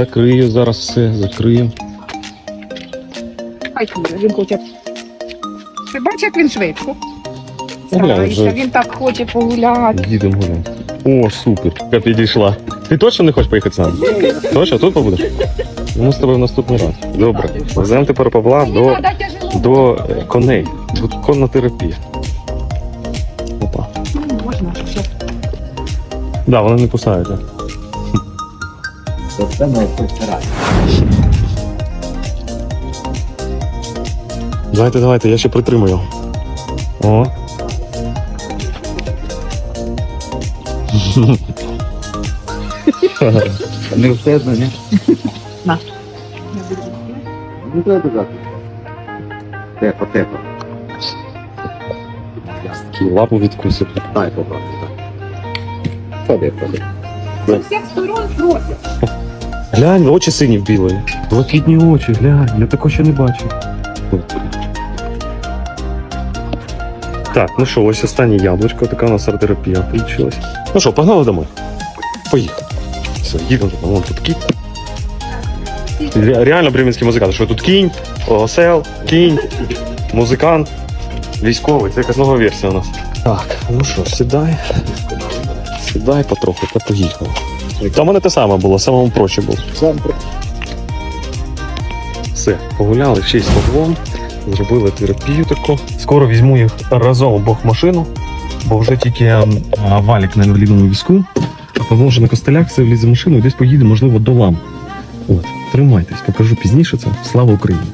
Закрию зараз все, закрию. Він хоче. Ти бачиш, як він швидко. Старається, вже. він так хоче погуляти. Їдемо гуляти. О, супер. Яка підійшла. Ти точно не хочеш поїхати з нами? Точно, тут побудеш? Ну, з тобою в наступний раз. Добре. Веземо тепер Павла до, до е, коней. Тут конна терапія. Опа. Ну, Можна, що. Да, вони не кусають. Да. Це на постарати. Давайте, давайте, я ще притримую. О. Не встигну, ні? На. Не треба додати. Тепо, тепо. Лапу відкусив. Дай побрати, так. Ходи, ходи. З усіх сторон просять. Глянь, очі сині в білої. Блакитні очі, глянь, я такого ще не бачив. Так, ну що, ось останнє яблучко, така у нас арт-терапія вийшла. Ну що, погнали домой? Поїхали. Все, їдемо домой. Вон тут кінь. Ре- Реально бременський музикант. Що тут кінь, осел, кінь, музикант, військовий. Це якась нова версія у нас. Так, ну що, сідай. Сідай потроху, та поїхали. Та в мене те саме було, самому проще було. Сам про- Все, погуляли ще й з Павлом, зробили терапію таку. Скоро візьму їх разом обох в машину, бо вже тільки м, а, валік на інвалідному візку, а Павло вже на костелях все влізе в машину і десь поїде, можливо, до лам. От, тримайтесь, покажу пізніше це. Слава Україні!